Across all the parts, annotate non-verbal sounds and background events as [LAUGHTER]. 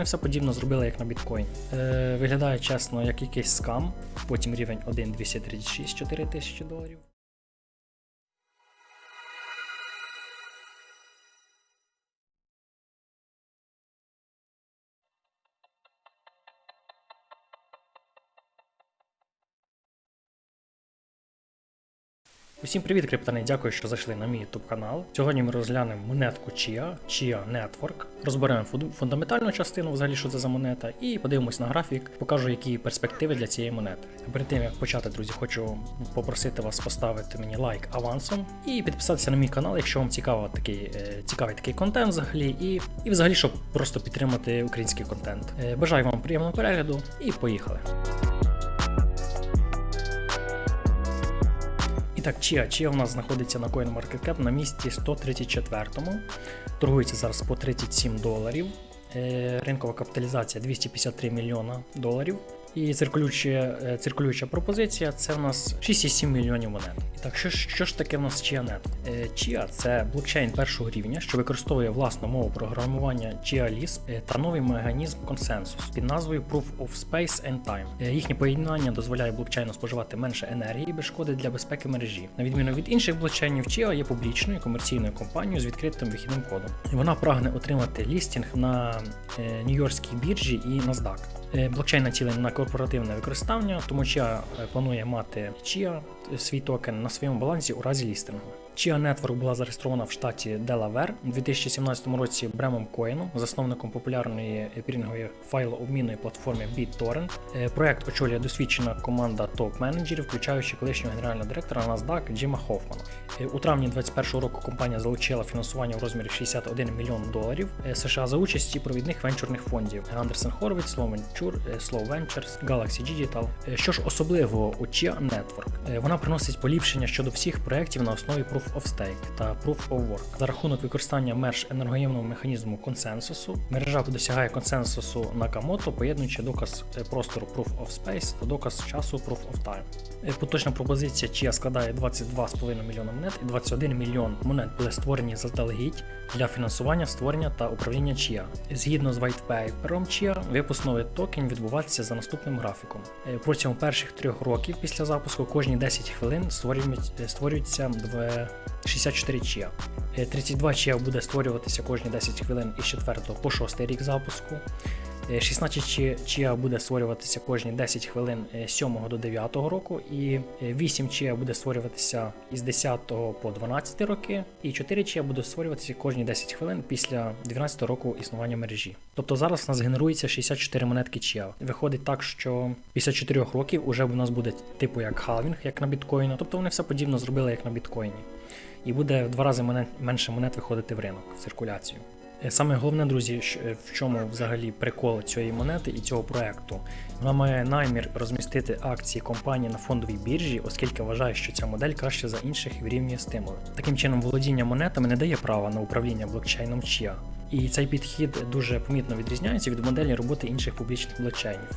вони все подібно зробили, як на біткоін. Е, виглядає чесно, як якийсь скам. Потім рівень 1,236 4 тисячі доларів. Усім привіт, криптани! Дякую, що зайшли на мій YouTube канал. Сьогодні ми розглянемо монетку Chia, Chia Network. Розберемо фундаментальну частину, взагалі, що це за монета, і подивимось на графік, покажу, які перспективи для цієї монети. Перед тим як почати, друзі, хочу попросити вас поставити мені лайк авансом і підписатися на мій канал, якщо вам цікаво такий, е, цікавий такий контент взагалі, і, і взагалі, щоб просто підтримати український контент. Е, Бажаю вам приємного перегляду і поїхали. І так, Chia. Chia у нас знаходиться на CoinMarketCap на місці 134-му. Торгується зараз по 37 доларів. Е, Ринкова капіталізація 253 мільйона доларів. І циркулююча, е, циркулююча пропозиція це в нас 6,7 мільйонів монет. І так, що, що ж таке в нас ChiaNet? Е, Chia це блокчейн першого рівня, що використовує власну мову програмування ChiaLisp е, та новий механізм консенсус під назвою Proof of Space and Time. Їхнє поєднання дозволяє блокчейну споживати менше енергії без шкоди для безпеки мережі. На відміну від інших блокчейнів, Chia є публічною комерційною компанією з відкритим вихідним кодом. Вона прагне отримати лістінг на Нью-Йоркській біржі і NASDAQ. Е, Блокчейн націлений на корпоративне використання, тому Chia е, планує мати Chia е, свій токен на своєму балансі у разі лістингу. Chia Network була зареєстрована в штаті Делавер у 2017 році Бремом Коїном, засновником популярної пірінгової файлообмінної платформи BitTorrent. Е, Проект очолює досвідчена команда топ-менеджерів, включаючи колишнього генерального директора NASDAQ Джима Хофмана. Е, У травні 2021 року компанія залучила фінансування в розмірі 61 мільйон доларів е, США за участі провідних венчурних фондів Андерсен Хоровіц, Slow Venture, Slow Ventures, Galaxy Digital. Що ж особливого у Chia Network? Вона приносить поліпшення щодо всіх проєктів на основі Proof of Stake та Proof of Work. За рахунок використання меж енергоємного механізму консенсусу, мережа досягає консенсусу Накамото, поєднуючи доказ е, простору Proof of Space та доказ часу Proof of Time. Е, Поточна пропозиція Chia складає 22,5 мільйона монет і 21 мільйон монет були створені заздалегідь для фінансування, створення та управління Chia. Згідно з whitepaperом Chia, випуск новий токен відбуватися за наступним графіком. Е, Протягом перших трьох років після запуску кожні 10 хвилин створюється в 64 Chia. Е, 32 Chia буде створюватися кожні 10 хвилин із 4 по 6 рік запуску. Е, 16 чи- чия буде створюватися кожні 10 хвилин е, з 7 до 9 року, і е, 8 чия буде створюватися із 10 по 12 роки, і 4 чия буде створюватися кожні 10 хвилин після 12 року існування мережі. Тобто зараз у нас генерується 64 монетки чия. Виходить так, що після 4 років уже у нас буде типу як халвінг, як на біткоїні. Тобто вони все подібно зробили як на біткоїні. І буде в два рази менше монет виходити в ринок в циркуляцію. Е, Саме головне, друзі, е, в чому взагалі прикол цієї монети і цього проекту. Вона має намір розмістити акції компанії на фондовій біржі, оскільки вважає, що ця модель краще за інших і вирівнює стимули. Таким чином, володіння монетами не дає права на управління блокчейном Chia. І цей підхід дуже помітно відрізняється від моделі роботи інших публічних блокчейнів.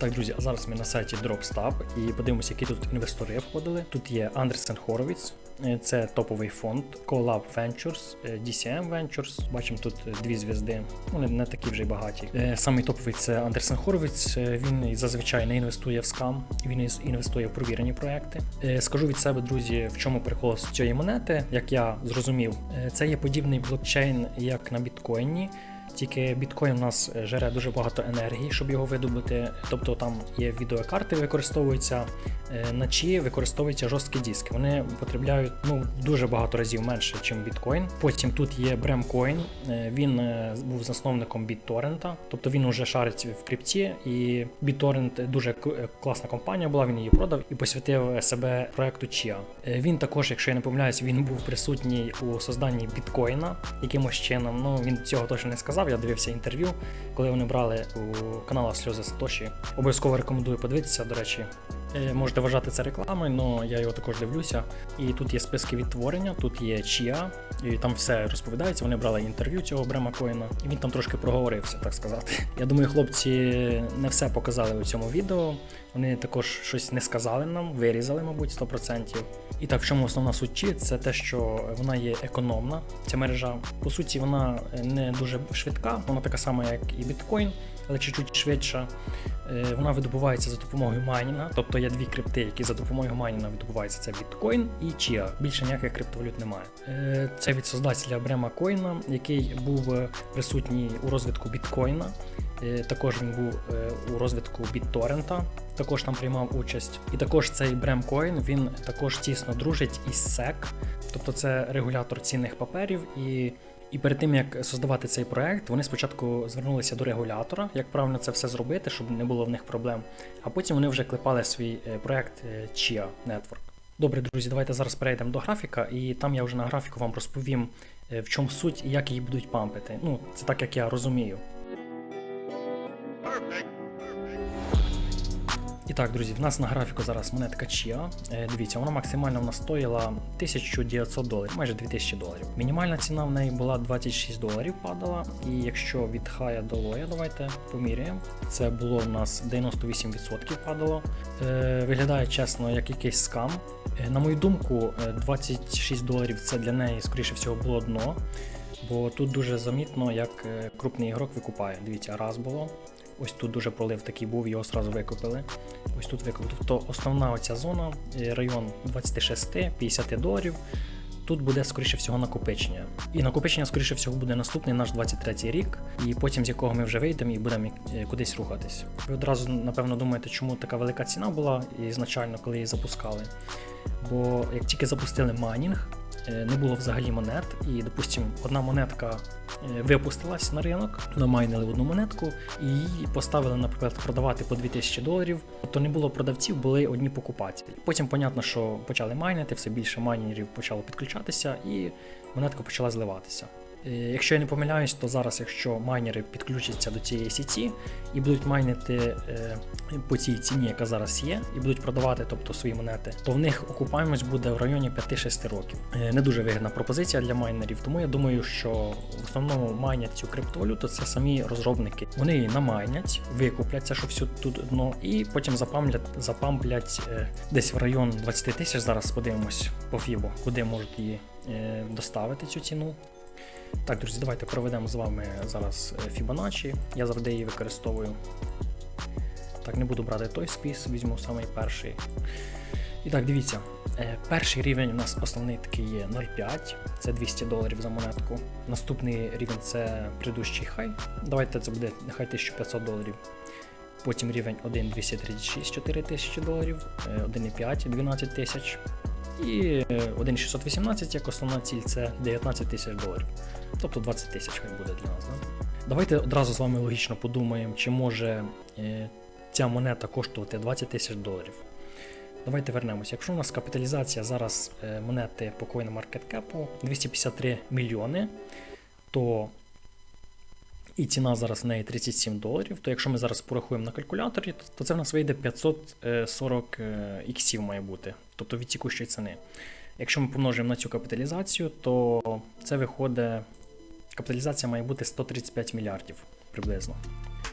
Так, друзі, а зараз ми на сайті DropStab і подивимося, які тут інвестори входили. Тут є Андерсен Хоровіц, е, це топовий фонд, Collab Ventures, е, DCM Ventures. Бачимо тут е, дві звізди. Вони не такі вже й багаті. Самий топовий це Андерсен Хоровіц. Він зазвичай не інвестує в скам, він інвестує в провірені проекти. Скажу від себе, друзі, в чому прикол з цієї монети, як я зрозумів, це є подібний блокчейн, як на біткоїні. Тільки біткоін у нас е, жере дуже багато енергії, щоб його видобути. Тобто там є відеокарти, використовуються е, на чиї використовуються жорсткі диски. Вони потребляють ну дуже багато разів менше, ніж біткоін. Потім тут є е, Він е, був засновником BitTorrent, тобто він уже шарить в крипті, і BitTorrent дуже класна компанія була. Він її продав і посвятив себе проекту. Е, Він також, якщо я не помиляюсь, він був присутній у созданні біткоїна якимось чином. Ну він цього точно не сказав. Я дивився інтерв'ю, коли вони брали у канала Сльози Сатоші. Обов'язково рекомендую подивитися. До речі, Е, Можете вважати це рекламою, але я його також дивлюся. І тут є списки відтворення, тут є Чія, і там все розповідається. Вони брали інтерв'ю цього Брема Коїна, і він там трошки проговорився, так сказати. Я думаю, хлопці не все показали у цьому відео. Вони також щось не сказали нам, вирізали, мабуть, 100%. І так, в чому основна суть Чі? це те, що вона є економна. Ця мережа, по суті, вона не дуже швидка, вона така сама, як і біткоін, але чуть-чуть швидша. Е, Вона видобувається за допомогою майнінга, тобто є дві крипти, які за допомогою майнінга видобуваються. Це біткоін і Чія. Більше ніяких криптовалют немає. Е, Це від создателя Брема Коїна, який був е, присутній у розвитку біткоїна. Також він був у розвитку BitTorrent, також там приймав участь. І також цей Брем Коін він також тісно дружить із SEC, тобто це регулятор цінних паперів. І, і перед тим як создавати цей проект, вони спочатку звернулися до регулятора, як правильно це все зробити, щоб не було в них проблем. А потім вони вже клепали свій е, проект е, Chia Network. Добре, друзі, давайте зараз перейдемо до графіка, і там я вже на графіку вам розповім, е, в чому суть і як її будуть пампити. Ну, це так як я розумію. І так, друзі, в нас на графіку зараз монетка Chia. Е, Дивіться, вона максимально в нас стоїла 1900 доларів, майже 2000 доларів. Мінімальна ціна в неї була 26 доларів падала. І якщо від хая до лоя, давайте поміряємо. Це було в нас 98% падало. Е, Виглядає чесно, як якийсь скам. Е, На мою думку, е, 26 доларів це для неї, скоріше всього, було дно. Бо тут дуже замітно, як крупний ігрок викупає. Дивіться, раз було. Ось тут дуже пролив такий був, його одразу викупили. Ось тут викупили. Тобто основна оця зона, е, район 26-50 доларів. Тут буде, скоріше всього, накопичення. І накопичення, скоріше всього, буде наступний наш 23-й рік, і потім з якого ми вже вийдемо і будемо е, кудись рухатись. Ви одразу, напевно, думаєте, чому така велика ціна була ізначально, коли її запускали. Бо як тільки запустили майнінг, е, не було взагалі монет, і, допустимо, одна монетка випустилась на ринок, намайнили одну монетку і її поставили, наприклад, продавати по 2000 доларів. Тобто не було продавців, були одні покупателі. Потім, понятно, що почали майнити, все більше майнерів почало підключатися, і монетка почала зливатися. Е, Якщо я не помиляюсь, то зараз, якщо майнери підключаться до цієї сіті і будуть майнити е, по цій ціні, яка зараз є, і будуть продавати тобто, свої монети, то в них окупаємость буде в районі 5-6 років. Е, Не дуже вигідна пропозиція для майнерів, тому я думаю, що в основному майнять цю криптовалюту це самі розробники. Вони її намайнять, викуплять це, що всю тут дно, і потім запамлять, запамплять десь в район 20 тисяч. Зараз подивимось по фібу, куди можуть її доставити цю ціну. Так, друзі, давайте проведемо з вами зараз е, Fibonacci. Я завжди її використовую. Так, не буду брати той спіс, візьму самий перший. І так, дивіться, е, перший рівень у нас основний такий є 0,5, це 200 доларів за монетку. Наступний рівень це предыдущий хай. Давайте це буде нехай 1500 доларів. Потім рівень 1 236 4000 доларів, е, 1,5 12 тисяч. І е, 1,618 як основна ціль це 19 тисяч доларів. Тобто 20 тисяч хай буде для нас. Да? Давайте одразу з вами логічно подумаємо, чи може е, ця монета коштувати 20 тисяч доларів. Давайте вернемося. Якщо у нас капіталізація зараз е, монети по CoinMarketCap 253 мільйони, то і ціна зараз в неї 37 доларів, то якщо ми зараз порахуємо на калькуляторі, то- це в нас вийде 540 е, іксів має бути, тобто від тікущої ціни. Якщо ми помножимо на цю капіталізацію, то це виходить. Капіталізація має бути 135 мільярдів приблизно.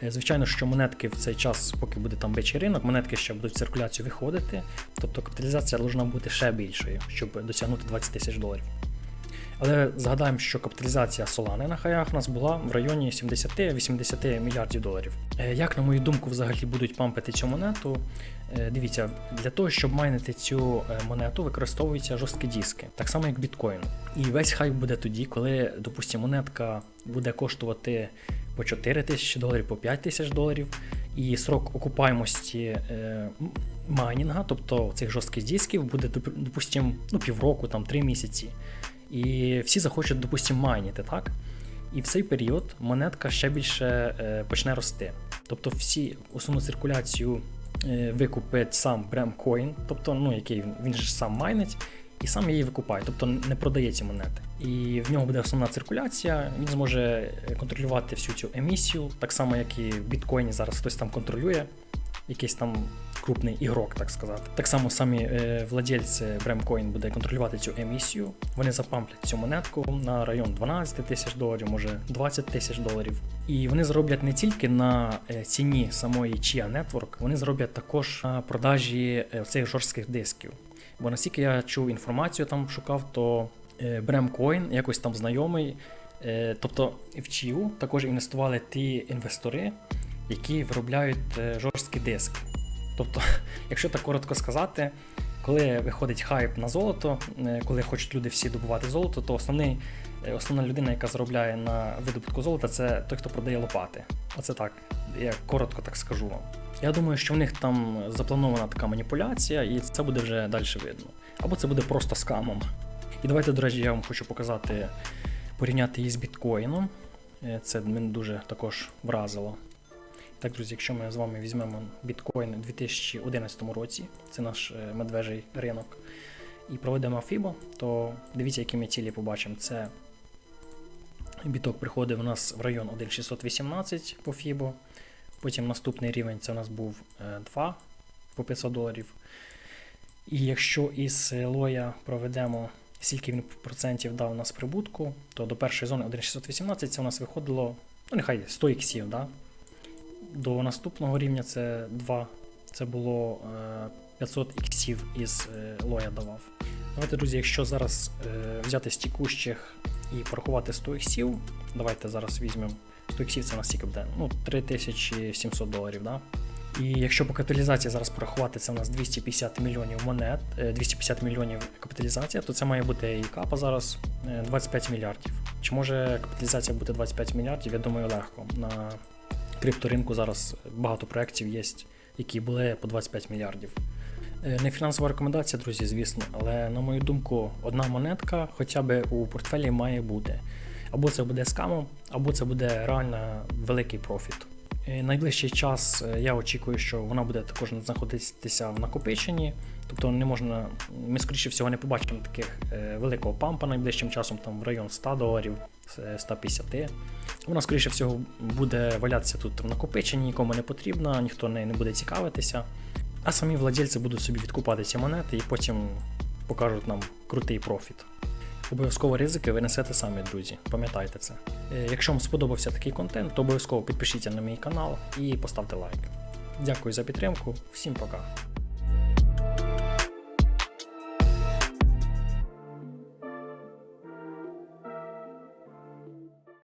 Е, Звичайно, що монетки в цей час, поки буде там бичий ринок, монетки ще будуть в циркуляцію виходити, тобто капіталізація повинна бути ще більшою, щоб досягнути 20 тисяч доларів. Але згадаємо, що капіталізація Solana на хаях у нас була в районі 70-80 мільярдів доларів. Е, Як, на мою думку, взагалі будуть пампити цю монету? Е, Дивіться, для того, щоб майнити цю е, монету, використовуються жорсткі диски, так само як біткоін. І весь хайп буде тоді, коли, допустимо, монетка буде коштувати по 4 тисячі доларів, по 5 тисяч доларів, і срок окупаємості е, майнінга, тобто цих жорстких дисків, буде, допустимо, ну, півроку, там, 3 місяці. І всі захочуть, допустимо, майніти, так? І в цей період монетка ще більше е, почне рости. Тобто всі основну циркуляцію е, викупить сам Bramcoin, тобто, ну, який він, ж сам майнить, і сам її викупає, тобто не продає ці монети. І в нього буде основна циркуляція, він зможе контролювати всю цю емісію, так само, як і в біткоїні зараз хтось там контролює, якийсь там крупний ігрок, так сказати. Так само самі е, владельці Bramcoin буде контролювати цю емісію. Вони запамплять цю монетку на район 12 тисяч доларів, може 20 тисяч доларів. І вони зароблять не тільки на е, ціні самої Chia Network, вони зароблять також на продажі е, цих жорстких дисків. Бо наскільки я чув інформацію, там шукав, то Bramcoin, якось там знайомий. е, Тобто в Chia також інвестували ті інвестори, які виробляють е, жорсткі диски. Тобто, [LAUGHS] якщо так коротко сказати, коли виходить хайп на золото, е, коли хочуть люди всі добувати золото, то основний, е, основна людина, яка заробляє на видобутку золота, це той, хто продає лопати. Оце так, я коротко так скажу вам. Я думаю, що в них там запланована така маніпуляція, і це буде вже далі видно. Або це буде просто скамом. І давайте, до речі, я вам хочу показати, порівняти її з біткоїном. Це мене дуже також вразило. Так, друзі, якщо ми з вами візьмемо біткоін у 2011 році, це наш е, медвежий ринок, і проведемо FIBO, то дивіться, які ми цілі побачимо. Це біток приходив у нас в район 1,618 по FIBO. Потім наступний рівень це у нас був е, 2 по 500 доларів. І якщо із е, лоя проведемо, скільки він процентів дав у нас прибутку, то до першої зони 1,618 це у нас виходило, ну нехай 100 іксів, да? До наступного рівня це 2. Це було е, 500 іксів із е, лоя давав. Давайте, друзі, якщо зараз е, взяти з тікущих і порахувати 100 іксів, давайте зараз візьмемо 100 іксів, це у нас буде? Ну, 3700 доларів, да? І якщо по капіталізації зараз порахувати, це у нас 250 мільйонів монет, е, 250 мільйонів капіталізація, то це має бути і капа зараз е, 25 мільярдів. Чи може капіталізація бути 25 мільярдів? Я думаю, легко. На крипторинку зараз багато проєктів є, які були по 25 мільярдів. Е, Не фінансова рекомендація, друзі, звісно, але на мою думку, одна монетка хоча б у портфелі має бути. Або це буде скамом, або це буде реально великий профіт. Е, Найближчий час е, я очікую, що вона буде також знаходитися в накопиченні. Тобто не можна, ми скоріше всього не побачимо таких великого пампа найближчим часом, там в район 100 доларів, е, 150. Вона, скоріше всього, буде валятися тут в накопиченні, нікому не потрібна, ніхто нею не буде цікавитися. А самі владельці будуть собі відкупати ці монети і потім покажуть нам крутий профіт. Обов'язково ризики ви несете самі, друзі. Пам'ятайте це. Е, Якщо вам сподобався такий контент, то обов'язково підпишіться на мій канал і поставте лайк. Дякую за підтримку. Всім пока.